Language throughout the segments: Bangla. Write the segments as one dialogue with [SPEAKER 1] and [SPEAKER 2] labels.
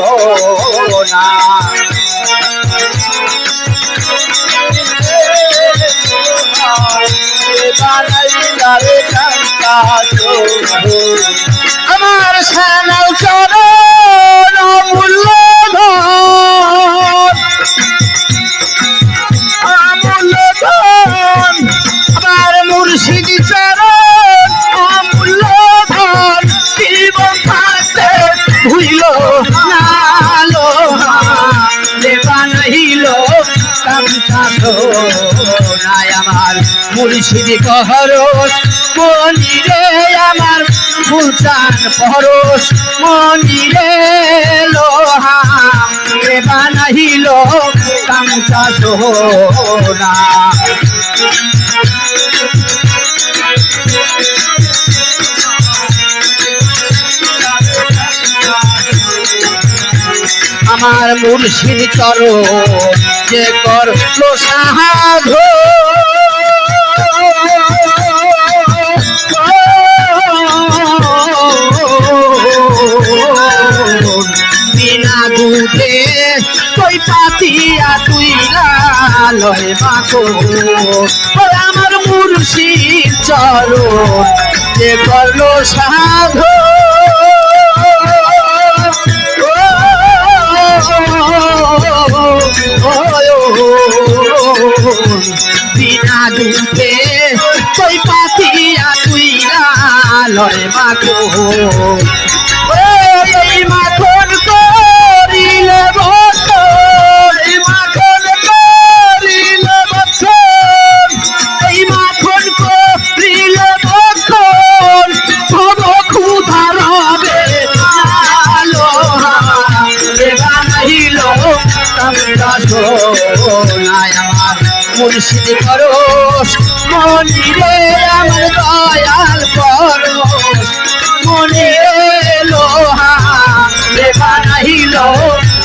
[SPEAKER 1] না আমার শ্যামল চরণ মুর্শিদ কহরস মনিরে আমার ভুটান পরশ। মনিরে লোহা দেবা নহিল কামটা না আমার মুর্শিদ চরণ যে করল সাধু। পাতিয়া তুই লয় ও আমার মুর্শিদ চরণ যে করল সাধু? বিনা দুধে কই পাতিয়া তুই লয় মাখো। মাখন করিলে মুর্শিদ করস মনিরে আমার দয়াল করস মনিরে লোহা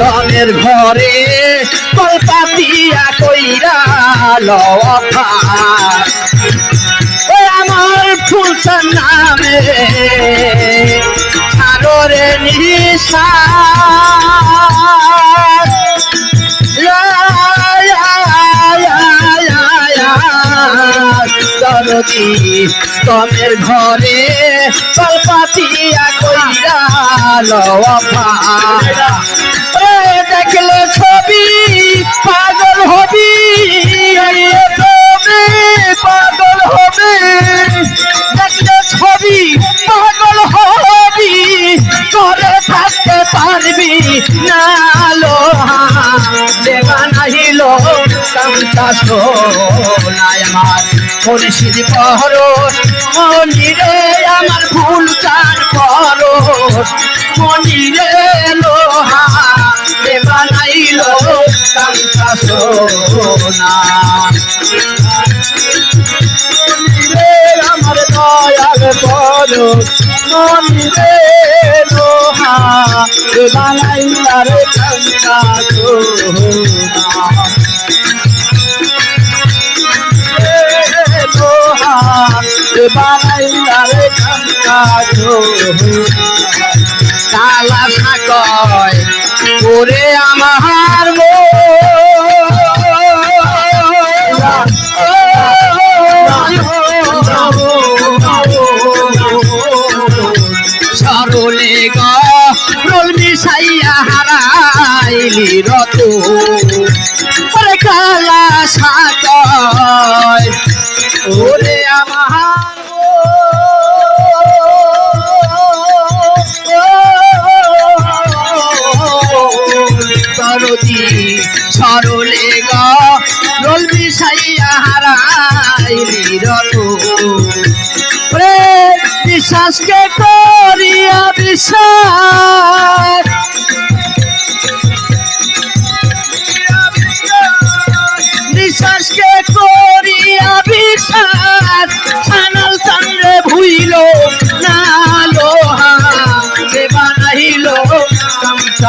[SPEAKER 1] রঙের ঘরে কলপাতিয়া কইরা লফা আমার ফুলসার নামে আরও নিশা। দরদি তমের ঘরে দেখলে ছবি, পাগল হবি। পাগল হবে। দেখলে ছবি, পাগল হবি। করে থাকতে পারবি না লোহা। দেবা নাহি নাহিল কামটা সোনায় আমার মুর্শিদ পহরস মনিরে আমার ফুল চান পরস মনিরে লোহা নাহিল সোনা আমার দয়াল পরস মনিরে লোহা দেবা নাহিল কামটা সোনা কালা সাকয় ওরে আমার সরলে গল মিশাইয়া হারাইলি রত কালা সাকয় যদি সরলে গল বিষাইয়া হারাই নিরল বিশ্বাসকে করিয়া বিশ্বাস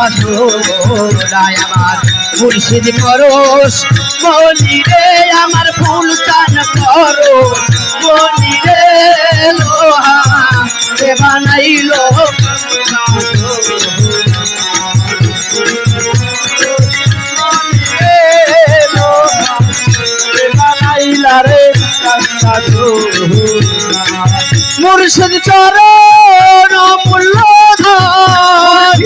[SPEAKER 1] গামছা আমার মুর্শিদ পরশ বলি রে আমার ফুল চান করো বলি রে লোহা বানাইল মুর্শিদ চরণ মূল্যধন।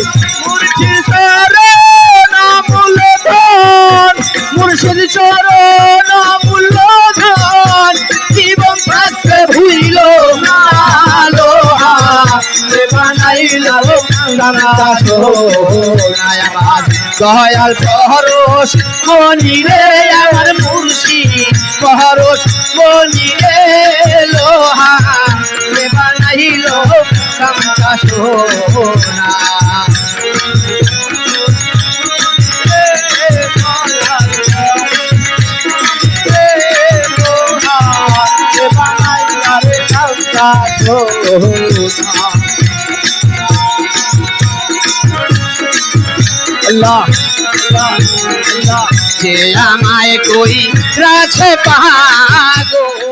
[SPEAKER 1] মুর্শিদ চরণ মূল্যধন। মুর্শিদ চরণ মূল্যধন। জীবন থাকতে ভুইল না লোহা বানাইল দয়াল পরশ মনিরে আমার মুর্শিদ পরশ মনিরে লোহা বানাইল কামটা সোনা যে আমায় কই রাছে পাগো।